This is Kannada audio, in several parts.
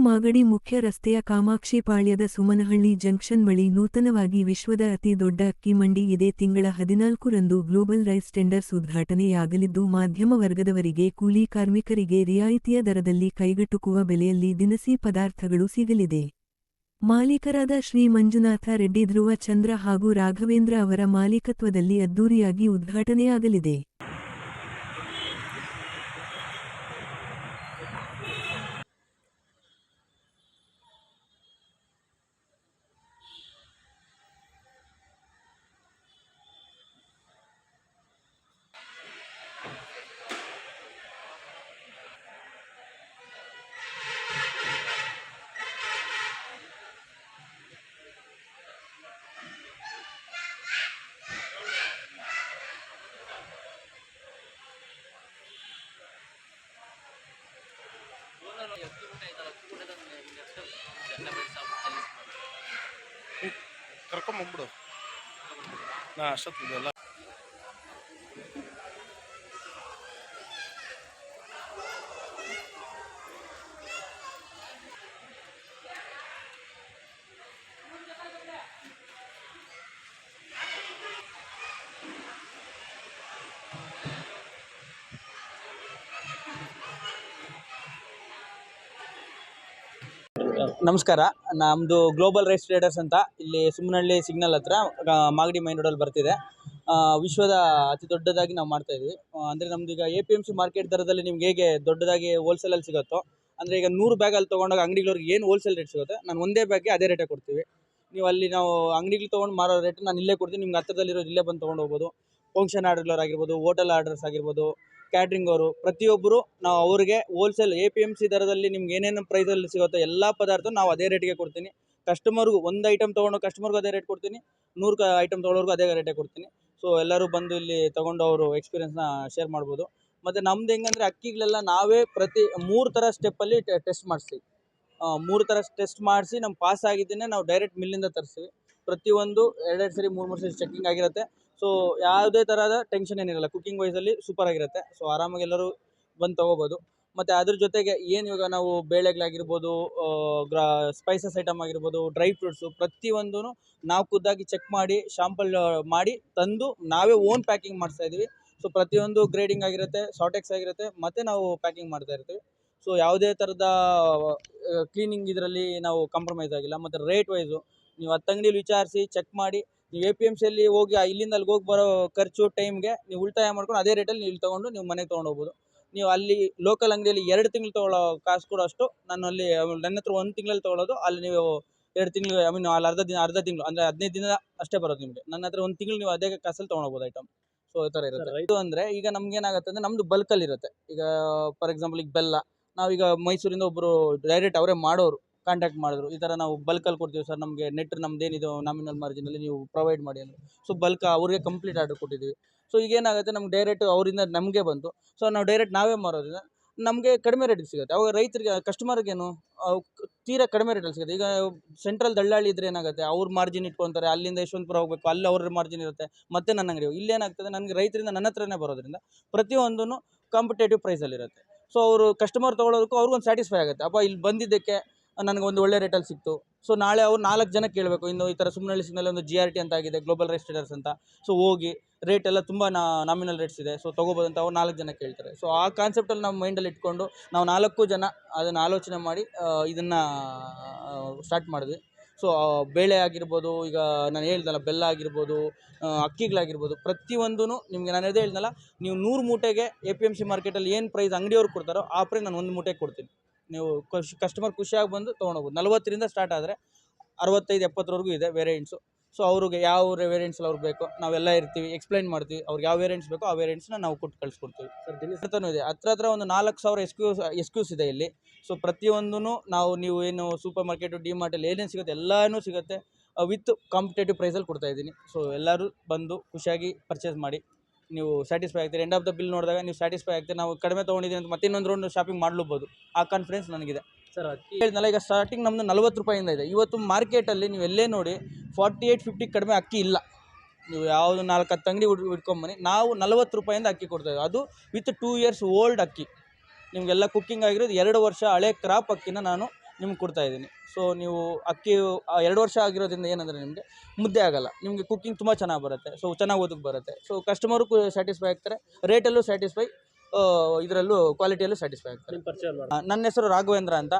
ಮಾಗಡಿ ಮುಖ್ಯ ರಸ್ತೆಯ ಕಾಮಾಕ್ಷಿಪಾಳ್ಯದ ಸುಮನಹಳ್ಳಿ ಜಂಕ್ಷನ್ ಬಳಿ ನೂತನವಾಗಿ ವಿಶ್ವದ ಅತಿ ದೊಡ್ಡ ಅಕ್ಕಿ ಮಂಡಿ ಇದೇ. ತಿಂಗಳ ಹದಿನಾಲ್ಕರಂದು ಗ್ಲೋಬಲ್ ರೈಸ್ ಟೆಂಡರ್ಸ್ ಉದ್ಘಾಟನೆಯಾಗಲಿದ್ದು, ಮಾಧ್ಯಮ ವರ್ಗದವರಿಗೆ ಕೂಲಿ ಕಾರ್ಮಿಕರಿಗೆ ರಿಯಾಯಿತಿಯ ದರದಲ್ಲಿ ಕೈಗೆಟುಕುವ ಬೆಲೆಯಲ್ಲಿ ದಿನಸಿ ಪದಾರ್ಥಗಳು ಸಿಗಲಿದೆ. ಮಾಲೀಕರಾದ ಶ್ರೀ ಮಂಜುನಾಥ ರೆಡ್ಡಿ, ಧ್ರುವ ಚಂದ್ರ ಹಾಗೂ ರಾಘವೇಂದ್ರ ಅವರ ಮಾಲೀಕತ್ವದಲ್ಲಿ ಅದ್ದೂರಿಯಾಗಿ ಉದ್ಘಾಟನೆಯಾಗಲಿದೆ. ಕರ್ಕೊಂಬಂದ್ಬಿಡು ನಾ ಅಷ್ಟೊತ್ತಿದೆಲ್ಲ ನಮಸ್ಕಾರ. ನಮ್ಮದು ಗ್ಲೋಬಲ್ ರೈಸ್ ಟ್ರೇಡರ್ಸ್ ಅಂತ ಇಲ್ಲಿ ಸುಮ್ಮನಹಳ್ಳಿ ಸಿಗ್ನಲ್ ಹತ್ರ ಮಾಗಡಿ ಮೈನ್ ರೋಡಲ್ಲಿ ಬರ್ತಿದೆ. ವಿಶ್ವದ ಅತಿ ದೊಡ್ಡದಾಗಿ ನಾವು ಮಾಡ್ತಾ ಇದ್ವಿ. ಅಂದರೆ ನಮ್ದು ಈಗ A P M C market ದರದಲ್ಲಿ ನಿಮ್ಗೆ ಹೇಗೆ ದೊಡ್ಡದಾಗಿ ಹೋಲ್ಸೇಲಲ್ಲಿ ಸಿಗುತ್ತೋ, ಅಂದರೆ ಈಗ ನೂರು ಬ್ಯಾಗಲ್ಲಿ ತೊಗೊಂಡಾಗ ಅಂಗಡಿಗಳವ್ರಿಗೆ ಏನು ಹೋಲ್ಸೇಲ್ ರೇಟ್ ಸಿಗುತ್ತೆ, ನಾನು ಒಂದೇ ಬ್ಯಾಗ್ಗೆ ಅದೇ ರೇಟೇ ಕೊಡ್ತೀವಿ. ನೀವು ಅಲ್ಲಿ ನಾವು ಅಂಗಡಿಗಳು ತೊಗೊಂಡು ಮಾರೋ ರೇಟ್ ನಾನು ಇಲ್ಲೇ ಕೊಡ್ತೀನಿ, ನಿಮ್ಗೆ ಹತ್ರದಲ್ಲಿರೋ ಇಲ್ಲೇ ಬಂದು ತೊಗೊಂಡು ಹೋಗ್ಬೋದು. ಫಂಕ್ಷನ್ ಆರ್ಡರ್ ಆಗಿರ್ಬೋದು ಹೋಟೆಲ್ ಆರ್ಡರ್ಸ್ ಆಗಿರ್ಬೋದು ಕ್ಯಾಟ್ರಿಂಗ್ ಅವರು, ಪ್ರತಿಯೊಬ್ಬರು ನಾವು ಅವ್ರಿಗೆ wholesale A P M C ದರದಲ್ಲಿ ನಿಮ್ಗೆ ಏನೇನು ಪ್ರೈಸಲ್ಲಿ ಸಿಗುತ್ತೋ ಎಲ್ಲ ಪದಾರ್ಥ ನಾವು ಅದೇ ರೇಟಿಗೆ ಕೊಡ್ತೀನಿ. ಕಸ್ಟಮರ್ಗೂ ಒಂದು ಐಟಮ್ ತೊಗೊಂಡು ಕಸ್ಟಮರ್ಗೂ ಅದೇ ರೇಟ್ ಕೊಡ್ತೀನಿ. ನೂರು ಐಟಮ್ ತೊಗೊಳೋರ್ಗೂ ಅದೇ ರೇಟೇ ಕೊಡ್ತೀನಿ. ಸೊ ಎಲ್ಲರೂ ಬಂದು ಇಲ್ಲಿ ತೊಗೊಂಡು ಅವರು ಎಕ್ಸ್ಪೀರಿಯನ್ಸ್ನ ಶೇರ್ ಮಾಡ್ಬೋದು. ಮತ್ತು ನಮ್ದು ಹೆಂಗಂದ್ರೆ ಅಕ್ಕಿಗಳೆಲ್ಲ ನಾವೇ ಪ್ರತಿ ಮೂರು ಥರ ಸ್ಟೆಪ್ಪಲ್ಲಿ ಟೆಸ್ಟ್ ಮಾಡಿಸ್ತೀವಿ ಮೂರು ಥರ ಟೆಸ್ಟ್ ಮಾಡಿಸಿ ನಮ್ಮ ಪಾಸ್ ಆಗಿದ್ದನ್ನೇ ನಾವು ಡೈರೆಕ್ಟ್ ಮಿಲ್ಲಿಂದ ತರಿಸ್ತೀವಿ ಪ್ರತಿಯೊಂದು ಎರಡೆರಡು ಸರಿ, ಮೂರು ಮೂರು ಸರಿ ಚೆಕ್ಕಿಂಗ್ ಆಗಿರುತ್ತೆ. ಸೊ ಯಾವುದೇ ಥರದ ಟೆನ್ಷನ್ ಏನಿರಲ್ಲ. ಕುಕ್ಕಿಂಗ್ ವೈಸಲ್ಲಿ ಸೂಪರ್ ಆಗಿರುತ್ತೆ. ಸೊ ಆರಾಮಾಗಿ ಎಲ್ಲರೂ ಬಂದು ತೊಗೋಬೋದು. ಮತ್ತು ಅದ್ರ ಜೊತೆಗೆ ಏನು ಇವಾಗ ನಾವು ಬೇಳೆಗಳಾಗಿರ್ಬೋದು ಗ್ರಾ ಸ್ಪೈಸಸ್ ಐಟಮ್ ಆಗಿರ್ಬೋದು ಡ್ರೈ ಫ್ರೂಟ್ಸು ಪ್ರತಿಯೊಂದೂ ನಾವು ಖುದ್ದಾಗಿ ಚೆಕ್ ಮಾಡಿ ಶಾಂಪಲ್ ಮಾಡಿ ತಂದು ನಾವೇ ಓನ್ ಪ್ಯಾಕಿಂಗ್ ಮಾಡಿಸ್ತಾ ಇದ್ದೀವಿ ಸೊ ಪ್ರತಿಯೊಂದು ಗ್ರೇಡಿಂಗ್ ಆಗಿರುತ್ತೆ ಶಾರ್ಟೆಕ್ಸ್ ಆಗಿರುತ್ತೆ, ಮತ್ತು ನಾವು ಪ್ಯಾಕಿಂಗ್ ಮಾಡ್ತಾ ಇರ್ತೀವಿ. ಸೊ ಯಾವುದೇ ಥರದ ಕ್ಲೀನಿಂಗ್ ಇದರಲ್ಲಿ ನಾವು ಕಾಂಪ್ರಮೈಸ್ ಆಗಿಲ್ಲ. ಮತ್ತು ರೇಟ್ ವೈಸು ನೀವು ಹತ್ತು ಅಂಗಡಿಲಿ ವಿಚಾರಿಸಿ ಚೆಕ್ ಮಾಡಿ ನೀವು ಎ ಪಿ ಎಂ ಸಿಯಲ್ಲಿ ಹೋಗಿ ಇಲ್ಲಿಂದ ಅಲ್ಲಿಗೆ ಹೋಗಿ ಬರೋ ಖರ್ಚು ಟೈಮ್ಗೆ ನೀವು ಉಳಿತಾಯ ಮಾಡ್ಕೊಂಡು ಅದೇ ರೇಟಲ್ಲಿ ನೀವು ಇಲ್ಲಿ ತೊಗೊಂಡು ನೀವು ಮನೆಗೆ ತೊಗೊಂಡು ಹೋಗ್ಬೋದು. ನೀವು ಅಲ್ಲಿ ಲೋಕಲ್ ಅಂಗಡಿಯಲ್ಲಿ ಎರಡು ತಿಂಗಳು ತೊಗೊಳ್ಳೋ ಕಾಸು ಕೂಡ ಅಷ್ಟು. ನಾನು ಅಲ್ಲಿ ನನ್ನ ಹತ್ರ ಒಂದು ತಿಂಗಳಲ್ಲಿ ತಗೊಳ್ಳೋದು ಅಲ್ಲಿ ನೀವು ಎರಡು ತಿಂಗಳು ಐ ಮೀನ್ ಅಲ್ಲಿ ಅರ್ಧ ದಿನ ಅರ್ಧ ತಿಂಗಳು ಅಂದರೆ ಹದಿನೈದು ದಿನ ಅಷ್ಟೇ ಬರೋದು ನಿಮಗೆ. ನನ್ನ ಹತ್ರ ಒಂದು ತಿಂಗಳು ನೀವು ಅದೇ ಕಾಸಲ್ಲಿ ತೊಗೊಂಡೋಗ್ಬೋದು ಐಟಮ್ ಸೊ ಈ ಥರ ಇರುತ್ತೆ. ಇದು ಅಂದರೆ ಈಗ ನಮ್ಗೆ ಏನಾಗುತ್ತೆ ಅಂದರೆ ನಮ್ಮದು ಬಲ್ಕಲ್ಲಿ ಇರುತ್ತೆ. ಈಗ ಫಾರ್ ಎಕ್ಸಾಂಪಲ್ ಈಗ ಬೆಲ್ಲ. ನಾವೀಗ ಮೈಸೂರಿಂದ ಒಬ್ಬರು ಡೈರೆಕ್ಟ್ ಅವರೇ ಮಾಡೋರು. ಕಾಂಟ್ಯಾಕ್ಟ್ ಮಾಡಿದ್ರು. ಈ ಥರ ನಾವು ಬಲ್ಕಲ್ಲಿ ಕೊಡ್ತೀವಿ ಸರ್ ನಮಗೆ ನೆಟ್ ನಮ್ದೇನಿದು ನಾಮಿನಲ್ ಮಾರ್ಜಿನಲ್ಲಿ ನೀವು ಪ್ರೊವೈಡ್ ಮಾಡಿ ಅಂದರೆ. ಸೊ ಬಲ್ಕ್ ಅವ್ರಿಗೆ ಕಂಪ್ಲೀಟ್ ಆರ್ಡರ್ ಕೊಟ್ಟಿದ್ದೀವಿ. ಸೊ ಈಗ ಏನಾಗುತ್ತೆ, ನಮ್ಗೆ ಡೈರೆಕ್ಟ್ ಅವರಿಂದ ನಮಗೆ ಬಂತು. ಸೊ ನಾವು ಡೈರೆಕ್ಟ್ ನಾವೇ ಮಾರೋದ್ರಿಂದ ನಮಗೆ ಕಡಿಮೆ ರೇಟಿಗೆ ಸಿಗುತ್ತೆ. ಅವಾಗ ರೈತರಿಗೆ ಕಸ್ಟಮರ್ಗೇನು ತೀರಾ ಕಡಿಮೆ ರೇಟಲ್ಲಿ ಸಿಗುತ್ತೆ. ಈಗ ಸೆಂಟ್ರಲ್ ದಳ್ಳಾಳಿ ಇದ್ರೆ ಏನಾಗುತ್ತೆ, ಅವ್ರ ಮಾರ್ಜಿನ್ ಇಟ್ಕೊತಾರೆ, ಅಲ್ಲಿಂದ ಯಶವಂತಪುರ ಹೋಗಬೇಕು, ಅಲ್ಲಿ ಅವ್ರ ಮಾರ್ಜಿನ್ ಇರುತ್ತೆ, ಮತ್ತೆ ನನ್ನ ಅಂಗಡಿ. ಇಲ್ಲೇನಾಗ್ತದೆ, ನನಗೆ ರೈತರಿಂದ ನನ್ನ ಹತ್ರನೇ ಬರೋದ್ರಿಂದ ಪ್ರತಿಯೊಂದೂ ಕಾಂಪಿಟೇಟಿವ್ ಪ್ರೈಸಲ್ಲಿರುತ್ತೆ ಸೊ ಅವರು ಕಸ್ಟಮರ್ ತೊಗೊಳೋದಕ್ಕೂ ಅವ್ರಿಗೊಂದು ಸ್ಯಾಟಿಸ್ಫೈ ಆಗುತ್ತೆ. ಅಪ್ಪ, ಇಲ್ಲಿ ಬಂದಿದ್ದಕ್ಕೆ ನನಗೆ ಒಂದು ಒಳ್ಳೆ ರೇಟಲ್ಲಿ ಸಿಕ್ತು. ಸೊ ನಾಳೆ ಅವ್ರು ನಾಲ್ಕು ಜನ ಕೇಳಬೇಕು. ಇನ್ನು ಈ ಥರ ಸುಮ್ಮನಳ್ಳಿ ಸಿಗ್ನಲ್ಲಿ ಒಂದು ಜಿ ಆರ್ ಟಿ ಅಂತ ಆಗಿದೆ ಗ್ಲೋಬಲ್ ರೈಸ್ ಟ್ರೇಡರ್ಸ್ ಅಂತ. ಸೊ ಹೋಗಿ ರೇಟ್ ಎಲ್ಲ ತುಂಬ ನಾಮಿನಲ್ ರೇಟ್ಸ್ ಇದೆ. ಸೊ ತೊಗೋಬೋದು ಅಂತ ಅವ್ರು ನಾಲ್ಕು ಜನ ಕೇಳ್ತಾರೆ. ಸೊ ಆ ಕಾನ್ಸೆಪ್ಟಲ್ಲಿ ನಾವು ಮೈಂಡಲ್ಲಿ ಇಟ್ಕೊಂಡು ನಾವು ನಾಲ್ಕು ಜನ ಅದನ್ನು ಆಲೋಚನೆ ಮಾಡಿ ಇದನ್ನು ಸ್ಟಾರ್ಟ್ ಮಾಡಿದ್ವಿ. ಸೊ ಬೇಳೆ ಆಗಿರ್ಬೋದು, ಈಗ ನಾನು ಹೇಳ್ದಲ್ಲ, ಬೆಲ್ಲ ಆಗಿರ್ಬೋದು ಅಕ್ಕಿಗಳಾಗಿರ್ಬೋದು ಪ್ರತಿಯೊಂದೂ ನಿಮಗೆ ನಾನು ಅದೇ ಹೇಳ್ದಲ್ಲ, ನೀವು ನೂರು ಮೂಟೆಗೆ ಎ ಪಿ ಎಂ ಸಿ ಮಾರ್ಕೆಟಲ್ಲಿ ಏನು ಪ್ರೈಸ್ ಅಂಗಡಿಯವ್ರು ಕೊಡ್ತಾರೋ ಆ ಪ್ರೈಸ್ ನಾನು ಒಂದು ಮೂಟೆಗೆ ಕೊಡ್ತೀನಿ. ನೀವು ಖುಷಿ ಕಸ್ಟಮರ್ ಖುಷಿಯಾಗಿ ಬಂದು ತೊಗೊಂಡೋಗ್ಬೋದು. ನಲ್ವತ್ತರಿಂದ ಸ್ಟಾರ್ಟ್ ಆದರೆ ಅರವತ್ತೈದು ಎಪ್ಪತ್ತರವರೆಗೂ ಇದೆ ವೇರಿಯಂಟ್ಸು ಸೊ ಅವ್ರಿಗೆ ಯಾವ ವೇರಿಯಂಟ್ಸ್ ಅವ್ರಿಗೆ ಬೇಕೋ ನಾವೆಲ್ಲ ಇರ್ತೀವಿ ಎಕ್ಸ್ಪ್ಲೈನ್ ಮಾಡ್ತೀವಿ. ಅವ್ರಿಗೆ ಯಾವ ವೇರಿಯಂಟ್ಸ್ ಬೇಕೋ ಆ ವೇರಿಯಂಟ್ಸ್ನ ನಾವು ಕೊಟ್ಟು ಕಳಿಸ್ಕೊಡ್ತೀವಿ. ಸರ್ ದಿನಸತನೂ ಇದೆ. ಹತ್ರ ಹತ್ರ ಒಂದು ನಾಲ್ಕು ಸಾವಿರ ಎಸ್ಕ್ಯೂಸ್ ಎಸ್ಕ್ಯೂಸ್ ಇದೆ ಇಲ್ಲಿ. ಸೊ ಪ್ರತಿಯೊಂದೂ ನಾವು ನೀವು ಏನು ಸೂಪರ್ ಮಾರ್ಕೆಟು ಡಿ ಮಾರ್ಟಲ್ಲಿ ಏನೇನು ಸಿಗುತ್ತೆ ಎಲ್ಲನೂ ಸಿಗುತ್ತೆ. ವಿತ್ ಕಾಂಪಿಟೇಟಿವ್ ಪ್ರೈಸಲ್ಲಿ ಕೊಡ್ತಾ ಇದ್ದೀನಿ. ಸೊ ಎಲ್ಲರೂ ಬಂದು ಖುಷಿಯಾಗಿ ಪರ್ಚೇಸ್ ಮಾಡಿ. ನೀವು ಸ್ಯಾಟಿಸ್ಫೈ ಆಗ್ತೀರಿ. ಎಂಡ್ ಆಫ್ ದ ಬಿಲ್ ನೋಡಿದಾಗ ನೀವು ಸ್ಯಾಟಿಸ್ಫೈ ಆಗ್ತೀರಿ. ನಾವು ಕಡಿಮೆ ತೊಗೊಂಡಿದ್ದೀನಿ ಅಂತ ಮತ್ತೆ ಇನ್ನೊಂದು ರೌಂಡ್ ಶಾಪಿಂಗ್ ಮಾಡ್ಲೂಬೋದು. ಆ ಕಾನ್ಫಿಡೆನ್ಸ್ ನನಗಿದೆ. ಸರ್ ಹೇಳಿದ್ನಲ್ಲ ಈಗ ಸ್ಟಾರ್ಟಿಂಗ್ ನಮ್ಮದು ನಲ್ವತ್ತು ರೂಪಾಯಿಂದ ಇದೆ. ಇವತ್ತು ಮಾರ್ಕೆಟಲ್ಲಿ ನೀವು ಎಲ್ಲೇ ನೋಡಿ ಫಾರ್ಟಿ ಏಯ್ಟ್ ಫಿಫ್ಟಿ ಕಡಿಮೆ ಅಕ್ಕಿ ಇಲ್ಲ. ನೀವು ಯಾವುದು ನಾಲ್ಕು ಹತ್ತು ಅಂಗಡಿ ಇಟ್ಕೊಂಬನ್ನಿ ನಾವು ನಲ್ವತ್ತು ರೂಪಾಯಿಂದ ಅಕ್ಕಿ ಕೊಡ್ತೇವೆ ಅದು ವಿತ್ ಟೂ ಇಯರ್ಸ್ ಓಲ್ಡ್ ಅಕ್ಕಿ. ನಿಮಗೆಲ್ಲ ಕುಕ್ಕಿಂಗ್ ಆಗಿರೋದು ಎರಡು ವರ್ಷ ಹಳೆ ಕ್ರಾಪ್ ಅಕ್ಕಿನ ನಾನು ನಿಮ್ಗೆ ಕೊಡ್ತಾ ಇದ್ದೀನಿ. ಸೊ ನೀವು ಅಕ್ಕಿ ಎರಡು ವರ್ಷ ಆಗಿರೋದ್ರಿಂದ ಏನಂದರೆ ನಿಮಗೆ ಮುದ್ದೆ ಆಗಲ್ಲ. ನಿಮಗೆ ಕುಕ್ಕಿಂಗ್ ತುಂಬ ಚೆನ್ನಾಗಿ ಬರುತ್ತೆ. ಸೊ ಚೆನ್ನಾಗಿ ಓದಕ್ಕೆ ಬರುತ್ತೆ. ಸೊ ಕಸ್ಟಮರು ಸ್ಯಾಟಿಸ್ಫೈ ಆಗ್ತಾರೆ. ರೇಟಲ್ಲೂ ಸ್ಯಾಟಿಸ್ಫೈ ಇದರಲ್ಲೂ ಕ್ವಾಲಿಟಿಯಲ್ಲೂ ಸ್ಯಾಟಿಸ್ಫೈ ಆಗ್ತಾರೆ. ನನ್ನ ಹೆಸರು ರಾಘವೇಂದ್ರ ಅಂತ.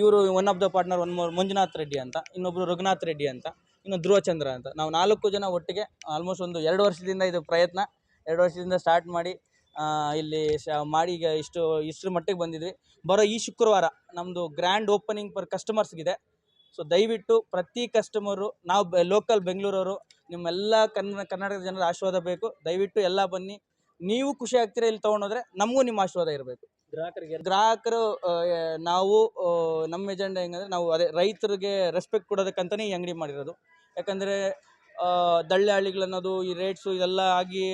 ಇವರು one of the partner one Manjunath Reddy ಅಂತ. ಇನ್ನೊಬ್ಬರು ರಘುನಾಥ್ ರೆಡ್ಡಿ ಅಂತ. ಇನ್ನು ಧ್ರುವಚಂದ್ರ ಅಂತ. ನಾವು ನಾಲ್ಕು ಜನ ಒಟ್ಟಿಗೆ ಆಲ್ಮೋಸ್ಟ್ ಒಂದು ಎರಡು ವರ್ಷದಿಂದ ಇದು ಪ್ರಯತ್ನ. ಎರಡು ವರ್ಷದಿಂದ ಸ್ಟಾರ್ಟ್ ಮಾಡಿ ಇಲ್ಲಿ ಶ ಮಾಡಿ ಈಗ ಇಷ್ಟು ಇಷ್ಟರ ಮಟ್ಟಿಗೆ ಬಂದಿದ್ವಿ. ಬರೋ ಈ ಶುಕ್ರವಾರ ನಮ್ಮದು ಗ್ರ್ಯಾಂಡ್ ಓಪನಿಂಗ್ ಪರ್ ಕಸ್ಟಮರ್ಸ್ಗಿದೆ ಸೊ ದಯವಿಟ್ಟು ಪ್ರತಿ ಕಸ್ಟಮರು ನಾವು ಲೋಕಲ್ ಬೆಂಗಳೂರವರು ನಿಮ್ಮೆಲ್ಲ ಕನ್ನ ಕರ್ನಾಟಕದ ಜನರ ಆಶೀರ್ವಾದ ಬೇಕು. ದಯವಿಟ್ಟು ಎಲ್ಲ ಬನ್ನಿ. ನೀವು ಖುಷಿ ಆಗ್ತೀರಾ ಇಲ್ಲಿ ತೊಗೊಂಡೋದ್ರೆ ನಮಗೂ ನಿಮ್ಮ ಆಶೀರ್ವಾದ ಇರಬೇಕು. ಗ್ರಾಹಕರಿಗೆ? ಗ್ರಾಹಕರು ನಾವು ನಮ್ಮ ಎಜೆಂಡ ಹೆಂಗಂದ್ರೆ ನಾವು ಅದೇ ರೈತರಿಗೆ ರೆಸ್ಪೆಕ್ಟ್ ಕೊಡೋದಕ್ಕಂತಲೇ ಈ ಅಂಗಡಿ ಮಾಡಿರೋದು. ಯಾಕಂದರೆ ದಳ್ಳಾಳಿಗಳು ಅನ್ನೋದು ಈ ರೇಟ್ಸು ಇದೆಲ್ಲ ಆಗಿ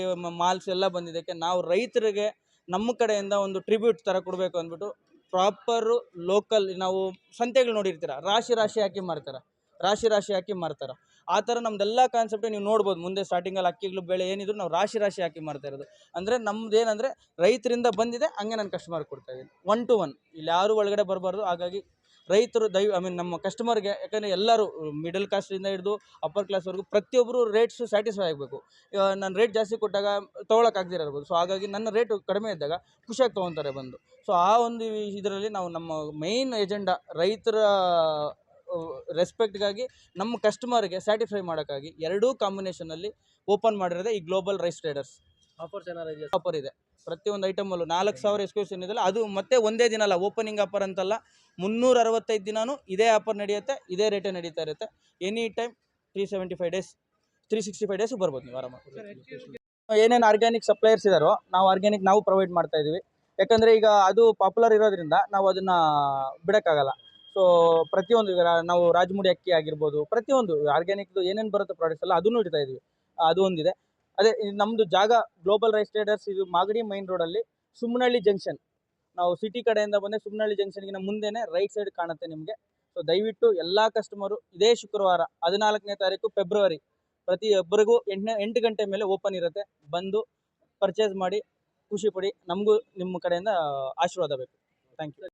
ಮಾಲ್ಸ್ ಎಲ್ಲ ಬಂದಿದ್ದಕ್ಕೆ ನಾವು ರೈತರಿಗೆ ನಮ್ಮ ಕಡೆಯಿಂದ ಒಂದು ಟ್ರಿಬ್ಯೂಟ್ ಥರ ಕೊಡಬೇಕು ಅಂದ್ಬಿಟ್ಟು ಪ್ರಾಪರು ಲೋಕಲ್ ನಾವು ಸಂತೆಗಳು ನೋಡಿರ್ತೀರ, ರಾಶಿ ರಾಶಿ ಹಾಕಿ ಮಾರ್ತಾರೆ, ರಾಶಿ ರಾಶಿ ಹಾಕಿ ಮಾರ್ತಾರೆ. ಆ ಥರ ನಮ್ದೆಲ್ಲ ಕಾನ್ಸೆಪ್ಟ್ ನೀವು ನೋಡ್ಬೋದು, ಮುಂದೆ ಸ್ಟಾರ್ಟಿಂಗಲ್ಲಿ ಅಕ್ಕಿಗಳು ಬೆಳೆ ಏನಿದ್ರು ನಾವು ರಾಶಿ ರಾಶಿ ಹಾಕಿ ಮಾರ್ತಾ ಇರೋದು. ಅಂದರೆ ನಮ್ದು ಏನಂದರೆ ರೈತರಿಂದ ಬಂದಿದೆ, ಹಂಗೆ ನಾನು ಕಸ್ಟಮರ್ ಕೊಡ್ತಾ ಇದ್ದೀನಿ. ಒನ್ ಟು ಒನ್ ಇಲ್ಲಿ ಯಾರು ಒಳಗಡೆ ಬರಬಾರ್ದು, ಹಾಗಾಗಿ ರೈತರು ದಯ ಐ ಮೀನ್ ನಮ್ಮ ಕಸ್ಟಮರ್ಗೆ ಯಾಕಂದರೆ ಎಲ್ಲರೂ ಮಿಡಲ್ ಕ್ಲಾಸಿಂದ ಹಿಡಿದು ಅಪ್ಪರ್ ಕ್ಲಾಸ್ವರೆಗೂ ಪ್ರತಿಯೊಬ್ಬರು ರೇಟ್ಸು ಸ್ಯಾಟಿಸ್ಫೈ ಆಗಬೇಕು. ನಾನು ರೇಟ್ ಜಾಸ್ತಿ ಕೊಟ್ಟಾಗ ತೊಗೊಳಕ್ಕಾಗದಿರ ಇರ್ಬೋದು. ಸೊ ಹಾಗಾಗಿ ನನ್ನ ರೇಟು ಕಡಿಮೆ ಇದ್ದಾಗ ಖುಷಿಯಾಗಿ ತೊಗೊತಾರೆ ಬಂದು. ಸೊ ಆ ಒಂದು ಇದರಲ್ಲಿ ನಾವು ನಮ್ಮ ಮೇಯ್ನ್ ಎಜೆಂಡಾ ರೈತರ ರೆಸ್ಪೆಕ್ಟ್ಗಾಗಿ ನಮ್ಮ ಕಸ್ಟಮರ್ಗೆ ಸ್ಯಾಟಿಸ್ಫೈ ಮಾಡೋಕ್ಕಾಗಿ ಎರಡೂ ಕಾಂಬಿನೇಷನಲ್ಲಿ ಓಪನ್ ಮಾಡಿರೋದೇ ಈ ಗ್ಲೋಬಲ್ ರೈಸ್ ಟ್ರೇಡರ್ಸ್ ಆಫರ್ ಏನಾರು ಇದೆಯಾ ಆಫರ್ ಇದೆ. ಪ್ರತಿಯೊಂದು ಐಟಮಲ್ಲೂ ನಾಲ್ಕು ಸಾವಿರ ಎಕ್ಸ್ಕ್ಲೂಷನ್ ಇದೆಲ್ಲ ಅದು ಮತ್ತೆ ಒಂದೇ ದಿನ ಅಲ್ಲ ಓಪನಿಂಗ್ ಆಫರ್ ಅಂತಲ್ಲ, ಮುನ್ನೂರ ಅರವತ್ತೈದು ದಿನಾನು ಇದೇ ಆಫರ್ ನಡೆಯುತ್ತೆ, ಇದೇ ರೇಟೇ ನಡೀತಾ ಇರುತ್ತೆ. Any time three seventy five days three sixty five days ಬರ್ಬೋದು ನೀವು ಆರಾಮಾಗಿ. ಏನೇನು ಆರ್ಗ್ಯಾನಿಕ್ ಸಪ್ಲೈಯರ್ಸ್ ಇದ್ದಾರೋ ನಾವು ಆರ್ಗ್ಯಾನಿಕ್ ನಾವು ಪ್ರೊವೈಡ್ ಮಾಡ್ತಾ ಇದೀವಿ ಯಾಕಂದರೆ ಈಗ ಅದು ಪಾಪ್ಯುಲರ್ ಇರೋದ್ರಿಂದ ನಾವು ಅದನ್ನು ಬಿಡೋಕ್ಕಾಗಲ್ಲ. ಸೊ ಪ್ರತಿಯೊಂದು ನಾವು ರಾಜಮುಡಿ ಅಕ್ಕಿ ಆಗಿರ್ಬೋದು, ಪ್ರತಿಯೊಂದು ಆರ್ಗ್ಯಾನಿಕ್ದು ಏನೇನು ಬರುತ್ತೆ ಪ್ರಾಡಕ್ಟ್ಸ್ ಎಲ್ಲ ಅದನ್ನು ಇಡ್ತಾ ಇದೀವಿ ಅದು ಒಂದಿದೆ. ಅದೇ ನಮ್ಮದು ಜಾಗ ಗ್ಲೋಬಲ್ ರೈಸ್ ಟ್ರೇಡರ್ಸ್ ಇದು ಮಾಗಡಿ ಮೈನ್ ರೋಡಲ್ಲಿ ಸುಮ್ಮನಹಳ್ಳಿ ಜಂಕ್ಷನ್ ನಾವು ಸಿಟಿ ಕಡೆಯಿಂದ ಬಂದರೆ ಸುಮ್ಮನಹಳ್ಳಿ ಜಂಕ್ಷನ್ಗಿನ ಮುಂದೆನೇ ರೈಟ್ ಸೈಡ್ ಕಾಣುತ್ತೆ ನಿಮಗೆ. ಸೊ ದಯವಿಟ್ಟು ಎಲ್ಲ ಕಸ್ಟಮರು ಇದೇ ಶುಕ್ರವಾರ ಹದಿನಾಲ್ಕನೇ ತಾರೀಕು ಫೆಬ್ರವರಿ ಪ್ರತಿಯೊಬ್ಬರಿಗೂ ಎಂಟನೇ, ಎಂಟು ಗಂಟೆ ಮೇಲೆ ಓಪನ್ ಇರುತ್ತೆ. ಬಂದು ಪರ್ಚೇಸ್ ಮಾಡಿ ಖುಷಿ ಪಡಿ ನಮಗೂ ನಿಮ್ಮ ಕಡೆಯಿಂದ ಆಶೀರ್ವಾದ ಬೇಕು. Thank you